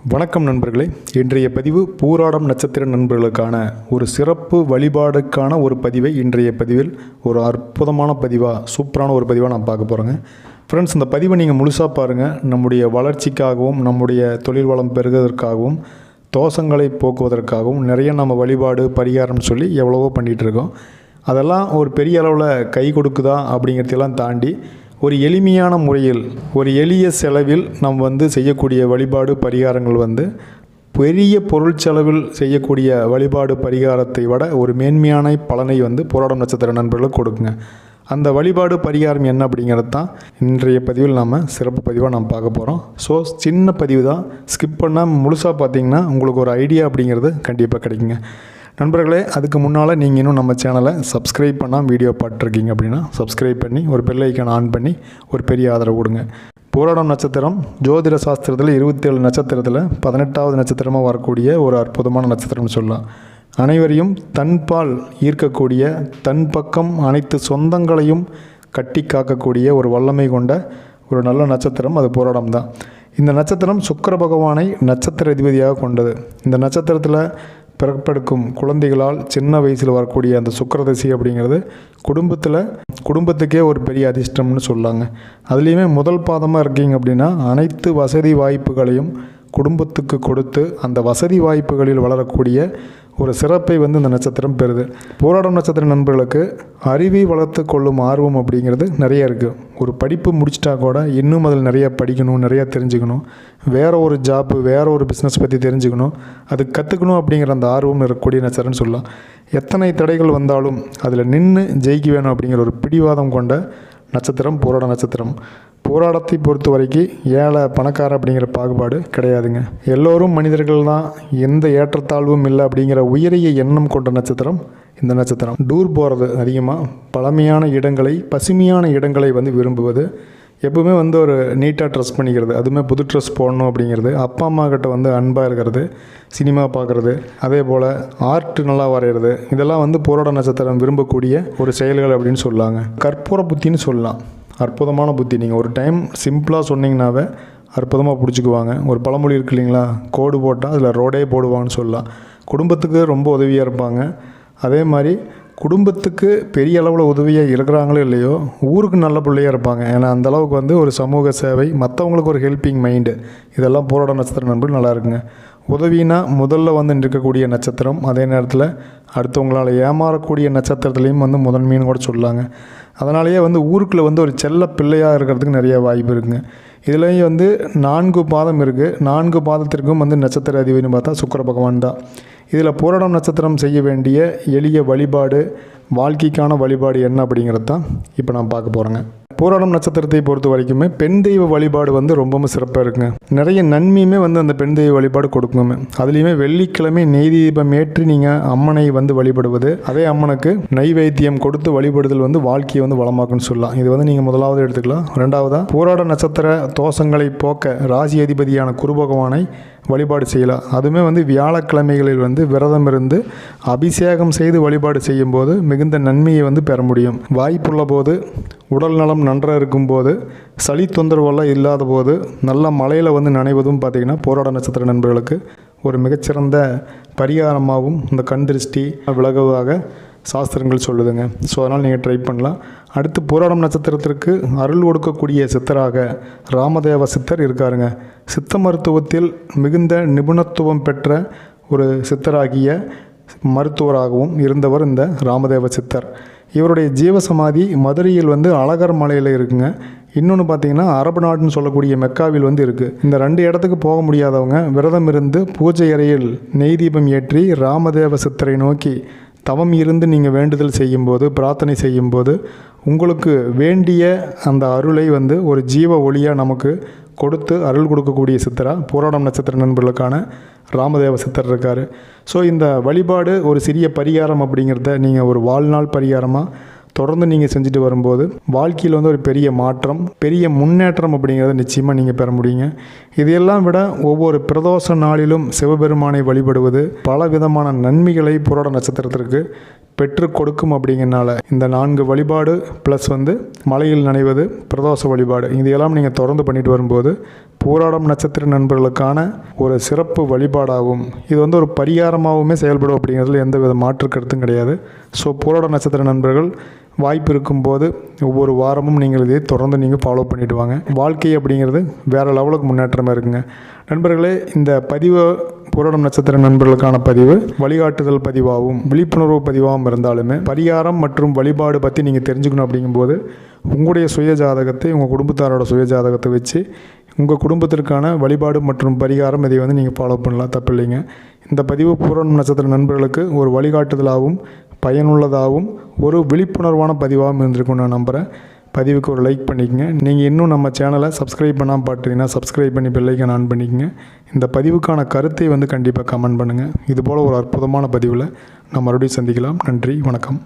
வணக்கம் நண்பர்களே. இன்றைய பதிவு பூராடம் நட்சத்திர நண்பர்களுக்கான ஒரு சிறப்பு வழிபாடுக்கான ஒரு பதிவை இன்றைய பதிவில் ஒரு அற்புதமான பதிவாக சூப்பரான ஒரு பதிவாக நான் பார்க்க போகிறேங்க ஃப்ரெண்ட்ஸ் இந்த பதிவை நீங்கள் முழுசாக பாருங்கள் நம்முடைய வளர்ச்சிக்காகவும் நம்முடைய தொழில் வளம் பெறுவதற்காகவும் தோஷங்களை போக்குவதற்காகவும் நிறைய நம்ம வழிபாடு பரிகாரம் சொல்லி எவ்வளவோ பண்ணிகிட்ருக்கோம் அதெல்லாம் ஒரு பெரிய அளவில் கை கொடுக்குதா அப்படிங்கிறதெல்லாம் தாண்டி ஒரு எளிமையான முறையில் ஒரு எளிய செலவில் நாம் வந்து செய்யக்கூடிய வழிபாடு பரிகாரங்கள் வந்து பெரிய பொருள் செலவில் செய்யக்கூடிய வழிபாடு பரிகாரத்தை விட ஒரு மேன்மையான பலனை வந்து போராடும் நட்சத்திர நண்பர்களுக்கு கொடுக்குங்க. அந்த வழிபாடு பரிகாரம் என்ன அப்படிங்கிறது தான் இன்றைய பதிவில் நாம் சிறப்பு பதிவாக நாம் பார்க்க போகிறோம் ஸோ சின்ன பதிவு தான். ஸ்கிப் பண்ணால் முழுசாக பார்த்தீங்கன்னா உங்களுக்கு ஒரு ஐடியா அப்படிங்கிறது கண்டிப்பாக கிடைக்குங்க. நண்பர்களே அதுக்கு முன்னால் நீங்கள் இன்னும் நம்ம சேனலை சப்ஸ்கிரைப் பண்ணால் வீடியோ பார்த்துருக்கீங்க அப்படின்னா சப்ஸ்கிரைப் பண்ணி ஒரு பெல் ஆன் பண்ணி ஒரு பெரிய ஆதரவு கொடுங்க. போராடம் நட்சத்திரம் ஜோதிட சாஸ்திரத்தில் இருபத்தேழு நட்சத்திரத்தில் பதினெட்டாவது நட்சத்திரமாக வரக்கூடிய ஒரு அற்புதமான நட்சத்திரம்னு சொல்லலாம். அனைவரையும் தன்பால் ஈர்க்கக்கூடிய தன் பக்கம் அனைத்து சொந்தங்களையும் கட்டி காக்கக்கூடிய ஒரு வல்லமை கொண்ட ஒரு நல்ல நட்சத்திரம் அது போராடம் தான். இந்த நட்சத்திரம் சுக்கர பகவானை நட்சத்திர அதிபதியாக கொண்டது. இந்த நட்சத்திரத்தில் பிறப்பெடுக்கும் குழந்தைகளால் சின்ன வயசில் வரக்கூடிய அந்த சுக்கரதசி அப்படிங்கிறது குடும்பத்தில் குடும்பத்துக்கே ஒரு பெரிய அதிர்ஷ்டம்னு சொல்லாங்க. அதுலேயுமே முதல் பாதமாக இருக்கீங்க அப்படின்னா அனைத்து வசதி வாய்ப்புகளையும் குடும்பத்துக்கு கொடுத்து அந்த வசதி வாய்ப்புகளில் வளரக்கூடிய ஒரு சிறப்பை வந்து இந்த நட்சத்திரம் பெறுது. போராடும் நட்சத்திர நண்பர்களுக்கு அறிவை வளர்த்து கொள்ளும் ஆர்வம் அப்படிங்கிறது நிறைய இருக்குது ஒரு படிப்பு முடிச்சிட்டா கூட இன்னும் அதில் நிறையா படிக்கணும் நிறையா தெரிஞ்சுக்கணும். வேற ஒரு ஜாப்பு வேற ஒரு பிஸ்னஸ் பற்றி தெரிஞ்சுக்கணும். அது கற்றுக்கணும் அப்படிங்கிற அந்த ஆர்வம் இருக்கக்கூடிய நட்சத்திரம்னு சொல்லலாம். எத்தனை தடைகள் வந்தாலும் அதில் நின்று ஜெயிக்க வேணும் அப்படிங்கிற ஒரு பிடிவாதம் கொண்ட நட்சத்திரம் போராட நட்சத்திரம். போராட்டத்தை பொறுத்த வரைக்கும் ஏழை பணக்கார அப்படிங்கிற பாகுபாடு கிடையாதுங்க. எல்லோரும் மனிதர்கள் தான். எந்த ஏற்றத்தாழ்வும் இல்லை அப்படிங்கிற உயரிய எண்ணம் கொண்ட நட்சத்திரம் இந்த நட்சத்திரம். டூர் போகிறது அதிகமாக பழமையான இடங்களை பசுமையான இடங்களை வந்து விரும்புவது. எப்பவுமே வந்து ஒரு நீட்டாக ட்ரெஸ் பண்ணிக்கிறது. அதுவுமே புது ட்ரெஸ் போடணும் அப்படிங்கிறது. அப்பா அம்மா கிட்ட வந்து அன்பாக இருக்கிறது சினிமா பார்க்குறது அதே போல் ஆர்ட் நல்லா வரைகிறது இதெல்லாம் வந்து போராட நட்சத்திரம் விரும்பக்கூடிய ஒரு செயல்கள் அப்படின்னு சொல்லாங்க. கற்பூர புத்தின்னு சொல்லலாம். அற்புதமான புத்தி. நீங்கள் ஒரு டைம் சிம்பிளாக சொன்னீங்கன்னாவே அற்புதமாக பிடிச்சிக்குவாங்க. ஒரு பழமொழி இருக்கு இல்லைங்களா? கோடு போட்டால் அதில் ரோடே போடுவாங்கன்னு சொல்லலாம். குடும்பத்துக்கு ரொம்ப உதவியாக இருப்பாங்க. அதே மாதிரி குடும்பத்துக்கு பெரிய அளவில் உதவியாக இருக்கிறாங்களோ இல்லையோ ஊருக்கு நல்ல பிள்ளையாக இருப்பாங்க. ஏன்னா அந்தளவுக்கு வந்து ஒரு சமூக சேவை மற்றவங்களுக்கு ஒரு ஹெல்ப்பிங் மைண்டு இதெல்லாம் போராட நட்சத்திர நண்பர்கள் நல்லா இருக்குங்க. உதவினா முதல்ல வந்து நிற்கக்கூடிய நட்சத்திரம். அதே நேரத்தில் அடுத்தவங்களால் ஏமாறக்கூடிய நட்சத்திரத்துலேயும் வந்து முதன்மைன்னு கூட சொல்லாங்க அதனாலேயே வந்து ஊருக்குள்ளே வந்து ஒரு செல்ல பிள்ளையாக இருக்கிறதுக்கு நிறைய வாய்ப்பு இருக்குங்க. இதுலேயும் வந்து நான்கு பாதம் இருக்குது நான்கு பாதத்திற்கும் வந்து நட்சத்திர அதிபதினு பார்த்தா சுக்கர பகவான் தான். இதில் பூரணம் நட்சத்திரம் செய்ய வேண்டிய எளிய வழிபாடு வாழ்க்கைக்கான வழிபாடு என்ன அப்படிங்கிறது தான் இப்போ நான் பார்க்க போகிறேங்க பூரணம் நட்சத்திரத்தை பொறுத்த வரைக்குமே பெண் தெய்வ வழிபாடு வந்து ரொம்பவும் சிறப்பாக இருக்குங்க. நிறைய நன்மையுமே வந்து அந்த பெண் தெய்வ வழிபாடு கொடுக்குங்க. அதுலேயுமே வெள்ளிக்கிழமை நெய் தீபம் ஏற்றி நீங்கள் அம்மனை வந்து வழிபடுவது அதே அம்மனுக்கு நைவேத்தியம் கொடுத்து வழிபடுதல் வந்து வாழ்க்கையை வந்து வளமாக்குன்னு சொல்லலாம். இது வந்து நீங்கள் முதலாவது எடுத்துக்கலாம். ரெண்டாவதாக பூராட நட்சத்திர தோஷங்களை போக்க ராசி அதிபதியான குரு பகவானை வழிபாடு செய்யலாம். அதுவுமே வந்து வியாழக்கிழமைகளில் வந்து விரதம் இருந்து அபிஷேகம் செய்து வழிபாடு செய்யும்போது மிகுந்த நன்மையை வந்து பெற முடியும். வாய்ப்புள்ள போது உடல் நலம் நன்றாக இருக்கும்போது சளி தொந்தரவெல்லாம் இல்லாத போது நல்ல மலையில் வந்து நனைவதும் பார்த்திங்கன்னா போராட நட்சத்திர நண்பர்களுக்கு ஒரு மிகச்சிறந்த பரிகாரமாகவும் இந்த கண் திருஷ்டி விலகுவதாக சாஸ்திரங்கள் சொல்லுதுங்க. ஸோ அதனால் நீங்கள் ட்ரை பண்ணலாம். அடுத்து போராடம் நட்சத்திரத்திற்கு அருள் கொடுக்கக்கூடிய சித்தராக ராமதேவ சித்தர் இருக்காருங்க. சித்த மருத்துவத்தில் மிகுந்த நிபுணத்துவம் பெற்ற ஒரு சித்தராகிய மருத்துவராகவும் இருந்தவர் இந்த ராமதேவ சித்தர். இவருடைய ஜீவசமாதி மதுரையில் வந்து அழகர் மலையில் இருக்குங்க. இன்னொன்று பார்த்தீங்கன்னா அரபு நாடுன்னு சொல்லக்கூடிய மெக்காவில் வந்து இருக்குது இந்த ரெண்டு இடத்துக்கு போக முடியாதவங்க விரதம் இருந்து பூஜை அறையில் நெய் தீபம் ஏற்றி ராமதேவ சித்தரை நோக்கி தவம் இருந்து நீங்கள் வேண்டுதல் செய்யும்போது பிரார்த்தனை செய்யும்போது உங்களுக்கு வேண்டிய அந்த அருளை வந்து ஒரு ஜீவ ஒளியாக நமக்கு கொடுத்து அருள் கொடுக்கக்கூடிய சித்தரா போராடம் நட்சத்திர நண்பர்களுக்கான ராமதேவ சித்தர் இருக்கார். ஸோ இந்த வழிபாடு ஒரு சிறிய பரிகாரம் அப்படிங்கிறத நீங்கள் ஒரு வாழ்நாள் பரிகாரமாக தொடர்ந்து நீங்கள் செஞ்சுட்டு வரும்போது வாழ்க்கையில் வந்து ஒரு பெரிய மாற்றம் பெரிய முன்னேற்றம் அப்படிங்கிறத நிச்சயமாக நீங்கள் பெற முடியுங்க. இதையெல்லாம் விட ஒவ்வொரு பிரதோஷ நாளிலும் சிவபெருமானை வழிபடுவது பல விதமான நன்மைகளை புரோட நட்சத்திரத்திற்கு பெற்று கொடுக்கும் அப்படிங்கிறனால இந்த நான்கு வழிபாடு ப்ளஸ் வந்து மலையில் நனைவது பிரதோஷ வழிபாடு. இதையெல்லாம் நீங்கள் தொடர்ந்து பண்ணிட்டு வரும்போது பூராடம் நட்சத்திர நண்பர்களுக்கான ஒரு சிறப்பு வழிபாடாகவும் இது வந்து ஒரு பரிகாரமாகவுமே செயல்படும் அப்படிங்கிறதுல எந்த வித மாற்று கருத்தும் கிடையாது. ஸோ பூராட நட்சத்திர நண்பர்கள் வாய்ப்பு இருக்கும்போது ஒவ்வொரு வாரமும் நீங்கள் இதை தொடர்ந்து நீங்கள் ஃபாலோ பண்ணிவிடுவாங்க வாழ்க்கை அப்படிங்கிறது வேறு லெவலுக்கு முன்னேற்றமாக இருக்குங்க. நண்பர்களே இந்த பதிவு புரடம் நட்சத்திர நண்பர்களுக்கான பதிவு வழிகாட்டுதல் பதிவாகவும் விழிப்புணர்வு பதிவாகவும் இருந்தாலுமே பரிகாரம் மற்றும் வழிபாடு பற்றி நீங்கள் தெரிஞ்சுக்கணும் அப்படிங்கும்போது உங்களுடைய சுய ஜாதகத்தை உங்கள் குடும்பத்தாரோட சுய ஜாதகத்தை வச்சு உங்கள் குடும்பத்திற்கான வழிபாடு மற்றும் பரிகாரம் இதை வந்து நீங்கள் ஃபாலோ பண்ணலாம். தப்பில்லைங்க இந்த பதிவு பூரணம் நட்சத்திர நண்பர்களுக்கு ஒரு வழிகாட்டுதலாகவும் பயனுள்ளதாகவும் ஒரு விழிப்புணர்வான பதிவாகவும் இருந்திருக்கும் நான் நம்புகிறேன் பதிவுக்கு ஒரு லைக் பண்ணிக்கங்க. நீங்கள் இன்னும் நம்ம சேனலை சப்ஸ்கிரைப் பண்ணாமல் பார்த்தீங்கன்னா சப்ஸ்கிரைப் பண்ணி பெல்லைக்கன் ஆன் பண்ணிக்கங்க. இந்த பதிவுக்கான கருத்தை வந்து கண்டிப்பாக கமெண்ட் பண்ணுங்கள் இதுபோல் ஒரு அற்புதமான பதிவில் நான் மறுபடியும் சந்திக்கலாம். நன்றி வணக்கம்.